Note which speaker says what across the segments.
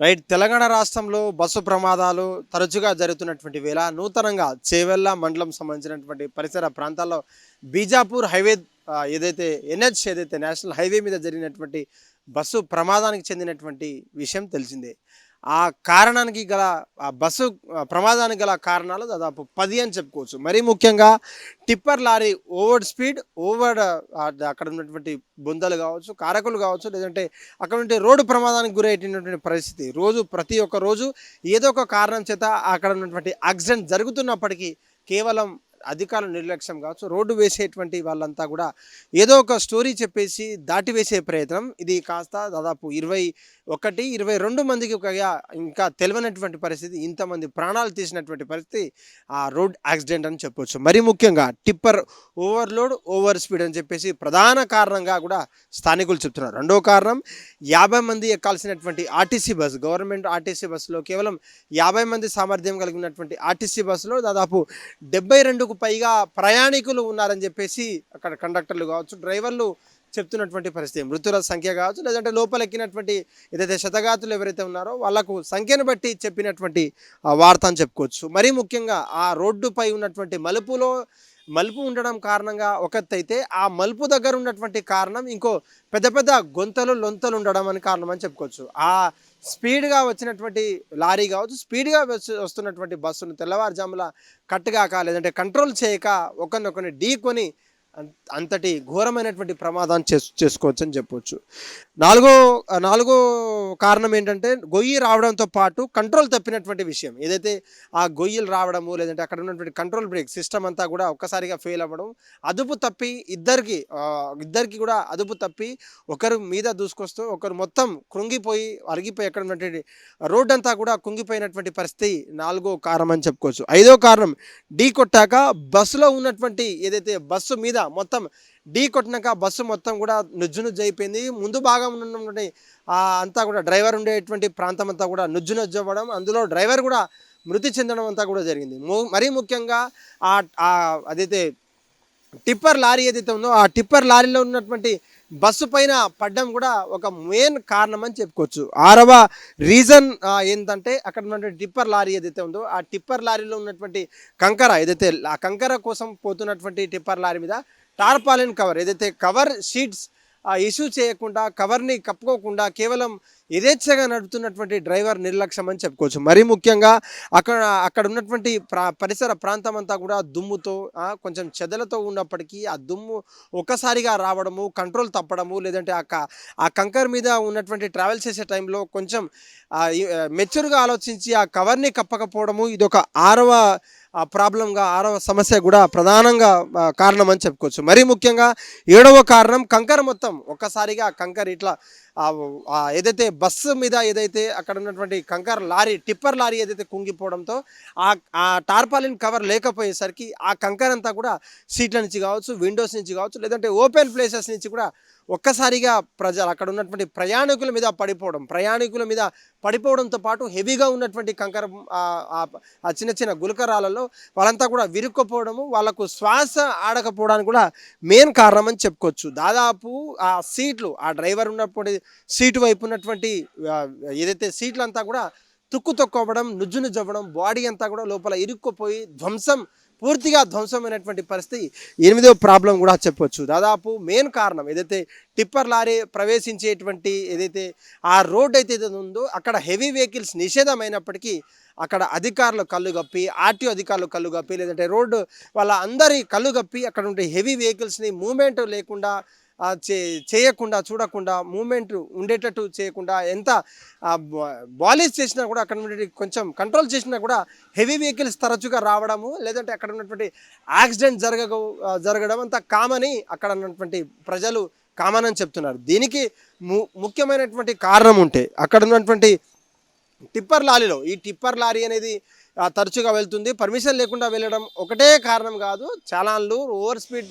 Speaker 1: Right Telangana రాష్ట్రంలో bus ప్రమాదాలు తరచుగా జరుగుతున్నటువంటి వేళ నూతనంగా చేవెళ్ళ మండలం సంబంధించినటువంటి పరిసర ప్రాంతాల్లో బీజాపూర్ హైవే ఏదైతే ఎన్హెచ్ ఏదైతే నేషనల్ హైవే మీద జరిగినటువంటి బస్సు ప్రమాదానికి చెందినటువంటి విషయం తెలిసిందే. ఆ కారణానికి గల ఆ బస్సు ప్రమాదానికి గల కారణాలు దాదాపు పది అని చెప్పుకోవచ్చు. మరీ ముఖ్యంగా tipper lorry over speed over అక్కడ ఉన్నటువంటి బొందలు కావచ్చు కారకులు కావచ్చు లేదంటే అక్కడ ఉంటే రోడ్డు ప్రమాదానికి గురైనటువంటి పరిస్థితి. రోజు ప్రతి ఒక్క రోజు ఏదో ఒక కారణం చేత అక్కడ ఉన్నటువంటి యాక్సిడెంట్ జరుగుతున్నప్పటికీ కేవలం అధికారుల నిర్లక్ష్యం కావచ్చు రోడ్డు వేసేటువంటి వాళ్ళంతా కూడా ఏదో ఒక స్టోరీ చెప్పేసి దాటి వేసే ప్రయత్నం. ఇది కాస్త దాదాపు ఇరవై ఒకటి ఇరవై రెండు మందికి ఒక ఇంకా తెలియనటువంటి పరిస్థితి ఇంతమంది ప్రాణాలు తీసినటువంటి పరిస్థితి ఆ రోడ్ యాక్సిడెంట్ అని చెప్పొచ్చు. మరి ముఖ్యంగా టిప్పర్ ఓవర్లోడ్ ఓవర్ స్పీడ్ అని చెప్పేసి ప్రధాన కారణంగా కూడా స్థానికులు చెప్తున్నారు. రెండో కారణం యాభై మంది ఎక్కాల్సినటువంటి ఆర్టీసీ బస్సు గవర్నమెంట్ ఆర్టీసీ బస్సులో కేవలం యాభై మంది సామర్థ్యం కలిగినటువంటి ఆర్టీసీ బస్సులో దాదాపు డెబ్బై రెండుకు పైగా ప్రయాణికులు ఉన్నారని చెప్పేసి అక్కడ కండక్టర్లు కావచ్చు డ్రైవర్లు చెప్తున్నటువంటి పరిస్థితి. మృతుల సంఖ్య కావచ్చు లేదంటే లోపల ఎక్కినటువంటి ఏదైతే శతగాతులు ఎవరైతే ఉన్నారో వాళ్ళకు సంఖ్యను బట్టి చెప్పినటువంటి ఆ, వార్త అని చెప్పుకోవచ్చు. మరీ ముఖ్యంగా ఆ రోడ్డుపై ఉన్నటువంటి మలుపులో మలుపు ఉండడం కారణంగా ఒకతైతే ఆ మలుపు దగ్గర ఉన్నటువంటి కారణం ఇంకో పెద్ద పెద్ద గొంతలు లొంతలు ఉండడం అని కారణం అని చెప్పుకోవచ్చు. ఆ స్పీడ్గా వచ్చినటువంటి లారీ కావచ్చు స్పీడ్గా వచ్చి- వస్తున్నటువంటి బస్సును తెల్లవారుజాముల కట్టుగాక లేదంటే కంట్రోల్ చేయక ఒకరినొకరిని ఢీకొని అంతటి ఘోరమైనటువంటి ప్రమాదాన్ని చేసు చేసుకోవచ్చు అని చెప్పవచ్చు నాలుగో నాలుగో కారణం ఏంటంటే గొయ్యి రావడంతో పాటు కంట్రోల్ తప్పినటువంటి విషయం. ఏదైతే ఆ గొయ్యిలు రావడము లేదంటే అక్కడ ఉన్నటువంటి కంట్రోల్ బ్రేక్ సిస్టమ్ అంతా కూడా ఒక్కసారిగా ఫెయిల్ అవ్వడం అదుపు తప్పి ఇద్దరికి ఇద్దరికి కూడా అదుపు తప్పి ఒకరు మీద దూసుకొస్తూ ఒకరు మొత్తం కృంగిపోయి అరిగిపోయి అక్కడ ఉన్నటువంటి రోడ్ అంతా కూడా కుంగిపోయినటువంటి పరిస్థితి నాలుగో కారణం అని చెప్పుకోవచ్చు. ఐదో కారణం ఢీ కొట్టాక బస్సులో ఉన్నటువంటి ఏదైతే బస్సు మీద మొత్తం ఢీ కొట్టినాక బస్సు మొత్తం కూడా నుజ్జు నుజ్జు అయిపోయింది. ముందు భాగం ఉన్నటువంటి అంతా కూడా డ్రైవర్ ఉండేటువంటి ప్రాంతం అంతా కూడా నుజ్జు నుజ్జు అవ్వడం అందులో డ్రైవర్ కూడా మృతి చెందడం అంతా కూడా జరిగింది. మరీ ముఖ్యంగా ఆ అదైతే టిప్పర్ లారీ ఏదైతే ఉందో ఆ టిప్పర్ లారీలో ఉన్నటువంటి బస్సు పైన పడ్డం కూడా ఒక మెయిన్ కారణం అని చెప్పుకోవచ్చు. ఆరవ రీజన్ ఏంటంటే అక్కడ ఉన్నటువంటి టిప్పర్ లారీ ఏదైతే ఉందో ఆ టిప్పర్ లారీలో ఉన్నటువంటి కంకర ఏదైతే ఆ కంకర కోసం పోతున్నటువంటి టిప్పర్ లారీ మీద టార్పాలిన్ కవర్ ఏదైతే కవర్ షీట్స్ ఇష్యూ చేయకుండా కవర్ని కప్పుకోకుండా కేవలం యథేచ్ఛగా నడుపుతున్నటువంటి డ్రైవర్ నిర్లక్ష్యం అని చెప్పుకోవచ్చు. మరీ ముఖ్యంగా అక్కడ అక్కడ ఉన్నటువంటి ప్రా పరిసర ప్రాంతం అంతా కూడా దుమ్ముతో కొంచెం చెదలతో ఉన్నప్పటికీ ఆ దుమ్ము ఒక్కసారిగా రావడము కంట్రోల్ తప్పడము లేదంటే ఆ క- ఆ కంకర్ మీద ఉన్నటువంటి ట్రావెల్ చేసే టైంలో కొంచెం మెచ్యూర్గా ఆలోచించి ఆ కవర్ని కప్పకపోవడము ఇది ఒక ఆరవ ఆ ప్రాబ్లంగా ఆరవ సమస్య కూడా ప్రధానంగా కారణం అని చెప్పుకోవచ్చు. మరీ ముఖ్యంగా ఏడవ కారణం కంకర మొత్తం ఒక్కసారిగా కంకర ఇట్లా ఏదైతే బస్సు మీద ఏదైతే అక్కడ ఉన్నటువంటి కంకర్ లారీ టిప్పర్ లారీ ఏదైతే కుంగిపోవడంతో ఆ ఆ టార్పాలిన్ కవర్ లేకపోయేసరికి ఆ కంకర్ అంతా కూడా సీట్ల నుంచి కావచ్చు విండోస్ నుంచి కావచ్చు లేదంటే ఓపెన్ ప్లేసెస్ నుంచి కూడా ఒక్కసారిగా ప్రజలు అక్కడ ఉన్నటువంటి ప్రయాణికుల మీద పడిపోవడం ప్రయాణికుల మీద పడిపోవడంతో పాటు హెవీగా ఉన్నటువంటి కంకర ఆ, చిన్న చిన్న గులకరాలలో వాళ్ళంతా కూడా విరుక్కుపోవడము వాళ్ళకు శ్వాస ఆడకపోవడానికి కూడా మెయిన్ కారణం అని చెప్పుకోవచ్చు. దాదాపు ఆ సీట్లు ఆ డ్రైవర్ ఉన్నప్పుడు సీటు వైపు ఉన్నటువంటి ఏదైతే సీట్లు అంతా కూడా తుక్కు తొక్కవడం నుజ్జు నుజ్జవ్వడం బాడీ అంతా కూడా లోపల ఇరుక్కుపోయి ధ్వంసం పూర్తిగా ధ్వంసమైనటువంటి పరిస్థితి. ఎనిమిదో ప్రాబ్లం కూడా చెప్పొచ్చు. దాదాపు మెయిన్ కారణం ఏదైతే టిప్పర్ లారీ ప్రవేశించేటువంటి ఏదైతే ఆ రోడ్ అయితే ఉందో అక్కడ హెవీ వెహికల్స్ నిషేధమైనప్పటికీ అక్కడ అధికారులు కళ్ళు గప్పి ఆర్టీఓ అధికారులు కళ్ళు గప్పి లేదంటే రోడ్డు వాళ్ళ అందరి కళ్ళు గప్పి అక్కడ ఉండే హెవీ వెహికల్స్ని మూమెంట్ లేకుండా చేయకుండా చూడకుండా మూమెంట్ ఉండేటట్టు చేయకుండా ఎంత బాలీస్ చేసినా కూడా అక్కడ ఉన్నటువంటి కొంచెం కంట్రోల్ చేసినా కూడా హెవీ వెహికల్స్ తరచుగా రావడము లేదంటే అక్కడ ఉన్నటువంటి యాక్సిడెంట్ జరగ జరగడం అంత కామని అక్కడ ఉన్నటువంటి ప్రజలు కామన్ అని చెప్తున్నారు. దీనికి ము ముఖ్యమైనటువంటి కారణం ఉంటే అక్కడ ఉన్నటువంటి టిప్పర్ లారీలో ఈ టిప్పర్ లారీ అనేది తరచుగా వెళ్తుంది. పర్మిషన్ లేకుండా వెళ్ళడం ఒకటే కారణం కాదు. చాలాన్లు ఓవర్ స్పీడ్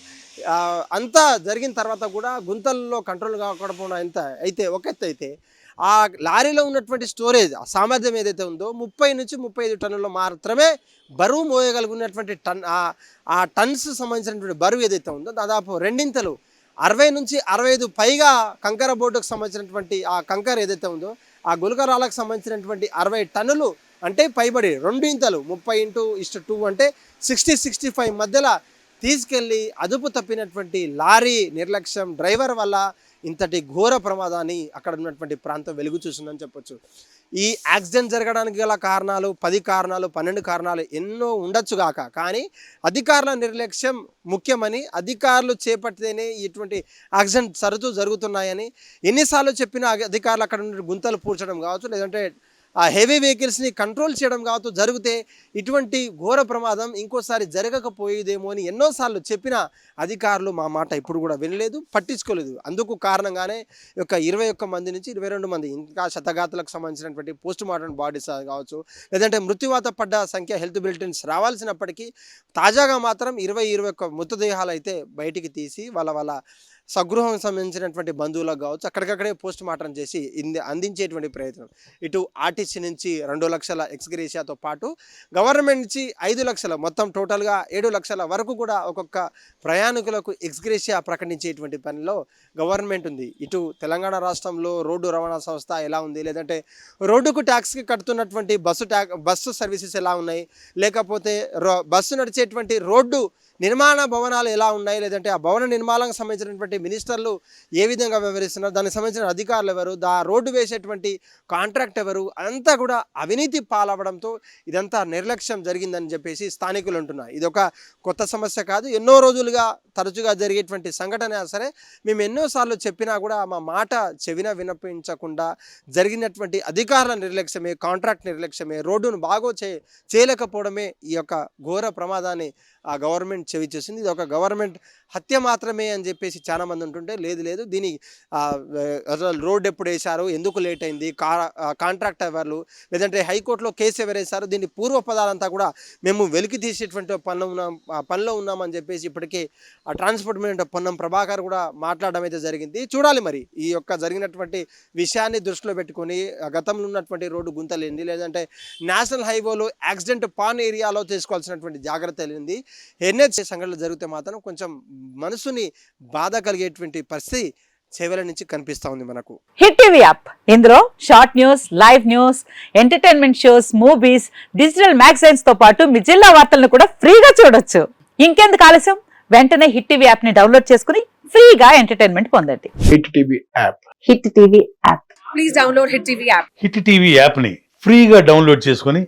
Speaker 1: అంతా జరిగిన తర్వాత కూడా గుంతల్లో కంట్రోల్ కాకపోవడం ఎంత అయితే ఒక ఎత్తు అయితే ఆ లారీలో ఉన్నటువంటి స్టోరేజ్ ఆ సామర్థ్యం ఏదైతే ఉందో ముప్పై నుంచి ముప్పై ఐదు టన్నులు మాత్రమే బరువు మోయగలిగినటువంటి టన్ ఆ- ఆ టన్స్ సంబంధించినటువంటి బరువు ఏదైతే ఉందో దాదాపు రెండింతలు అరవై నుంచి అరవై ఐదు పైగా కంకర బోర్డుకు సంబంధించినటువంటి ఆ కంకర ఏదైతే ఉందో ఆ గులకరాలకు సంబంధించినటువంటి అరవై టన్నులు అంటే పైబడి రెండు ఇంతలు ముప్పై ఇంటూ ఇష్ట టూ అంటే సిక్స్టీ సిక్స్టీ ఫైవ్ మధ్యలో తీసుకెళ్ళి అదుపు తప్పినటువంటి లారీ నిర్లక్ష్యం డ్రైవర్ వల్ల ఇంతటి ఘోర ప్రమాదాన్ని అక్కడ ఉన్నటువంటి ప్రాంతం వెలుగు చూసిందని చెప్పొచ్చు. ఈ యాక్సిడెంట్ జరగడానికి గల కారణాలు పది కారణాలు పన్నెండు కారణాలు ఎన్నో ఉండొచ్చు కాక కానీ అధికారుల నిర్లక్ష్యం ముఖ్యమని అధికారులు చేపడితేనే ఇటువంటి యాక్సిడెంట్ తరచూ జరుగుతున్నాయని ఎన్నిసార్లు చెప్పినా అధికారులు అక్కడ నుండి గుంతలు పూడ్చడం కావచ్చు లేదంటే ఆ హెవీ వెహికల్స్ని కంట్రోల్ చేయడం కావచ్చు జరిగితే ఇటువంటి ఘోర ప్రమాదం ఇంకోసారి జరగకపోయేదేమో అని ఎన్నోసార్లు చెప్పిన అధికారులు మా మాట ఇప్పుడు కూడా వినలేదు పట్టించుకోలేదు. అందుకు కారణంగానే యొక్క ఇరవై ఒక్క మంది నుంచి ఇరవై రెండు మంది ఇంకా శతఘాతులకు సంబంధించినటువంటి పోస్ట్ మార్టం బాడీస్ కావచ్చు లేదంటే మృత్యువాత పడ్డ సంఖ్య హెల్త్ బులెటిన్స్ రావాల్సినప్పటికీ తాజాగా మాత్రం ఇరవై ఇరవై ఒక్క మృతదేహాలు అయితే బయటికి తీసి వాళ్ళ వాళ్ళ స్వగృహం సంబంధించినటువంటి బంధువులకు కావచ్చు అక్కడికక్కడే పోస్ట్ మార్టం చేసి ఇంది అందించేటువంటి ప్రయత్నం. ఇటు ఆర్టీసీ నుంచి రెండు లక్షల ఎక్స్గ్రేషియాతో పాటు గవర్నమెంట్ నుంచి ఐదు లక్షల మొత్తం టోటల్గా ఏడు లక్షల వరకు కూడా ఒక్కొక్క ప్రయాణికులకు ఎక్స్గ్రేషియా ప్రకటించేటువంటి పనిలో గవర్నమెంట్ ఉంది. ఇటు తెలంగాణ రాష్ట్రంలో రోడ్డు రవాణా సంస్థ ఎలా ఉంది? లేదంటే రోడ్డుకు ట్యాక్స్కి కడుతున్నటువంటి బస్సు ట్యా బస్సు సర్వీసెస్ ఎలా ఉన్నాయి? లేకపోతే రో బస్సు నడిచేటువంటి రోడ్డు నిర్మాణ భవనాలు ఎలా ఉన్నాయి? లేదంటే ఆ భవన నిర్మాణానికి సంబంధించినటువంటి మినిస్టర్లు ఏ విధంగా వ్యవహరిస్తున్నారు? దానికి సంబంధించిన అధికారులు ఎవరు? దా రోడ్డు వేసేటువంటి కాంట్రాక్ట్ ఎవరు? అంతా కూడా అవినీతి పాలవడంతో ఇదంతా నిర్లక్ష్యం జరిగిందని చెప్పేసి స్థానికులు అంటున్నారు. ఇది ఒక కొత్త సమస్య కాదు. ఎన్నో రోజులుగా తరచుగా జరిగేటువంటి సంఘటన సరే మేము ఎన్నోసార్లు చెప్పినా కూడా మా మాట చెవిన వినిపించకుండా జరిగినటువంటి అధికారుల నిర్లక్ష్యమే కాంట్రాక్ట్ నిర్లక్ష్యమే రోడ్డును బాగో చేయలేకపోవడమే ఈ యొక్క ఘోర ప్రమాదాన్ని ఆ గవర్నమెంట్ చెవి చేసింది. ఇది ఒక గవర్నమెంట్ హత్య మాత్రమే అని చెప్పేసి చాలా మంది ఉంటుంటే లేదు లేదు. దీని అసలు రోడ్ ఎప్పుడు వేశారు? ఎందుకు లేట్ అయింది? కా కాంట్రాక్ట్ ఎవరు? లేదంటే హైకోర్టులో కేసు ఎవరేశారు? దీని పూర్వ పదాలంతా కూడా మేము వెలికి తీసేటువంటి పనిలో ఉన్నాం ఆ పనిలో ఉన్నామని చెప్పేసి ఇప్పటికే ఆ ట్రాన్స్పోర్ట్ మినిస్టర్ పొన్నం ప్రభాకర్ కూడా మాట్లాడడం అయితే జరిగింది. చూడాలి మరి ఈ యొక్క జరిగినటువంటి విషయాన్ని దృష్టిలో పెట్టుకొని గతంలో ఉన్నటువంటి రోడ్డు గుంతలేంది. లేదంటే నేషనల్ హైవేలో యాక్సిడెంట్ పాన్ ఏరియాలో తీసుకోవాల్సినటువంటి జాగ్రత్త లేనిది. ఎన్హెచ్ సంఘటనలు జరిగితే మాత్రం కొంచెం మనసుని బాధ కలిగేటువంటి పరిస్థితి చెవుల నుంచి కనిపిస్తూ ఉంది మనకు.
Speaker 2: Hit TV app. ఇందులో short news live news entertainment shows movies digital మ్యాగజైన్స్తో పాటు మీ జిల్లా వార్తలను కూడా ఫ్రీగా చూడొచ్చు. ఇంకెందుకు ఆలస్యం? వెంటనే హిట్ టీవీ యాప్ని డౌన్లోడ్ చేసుకుని ఫ్రీగా ఎంటర్టైన్మెంట్ పొందండి.
Speaker 3: Hit TV app.
Speaker 2: Hit TV app.
Speaker 4: Please download Hit TV app.
Speaker 5: Hit TV యాప్ని ఫ్రీగా డౌన్లోడ్ చేసుకొని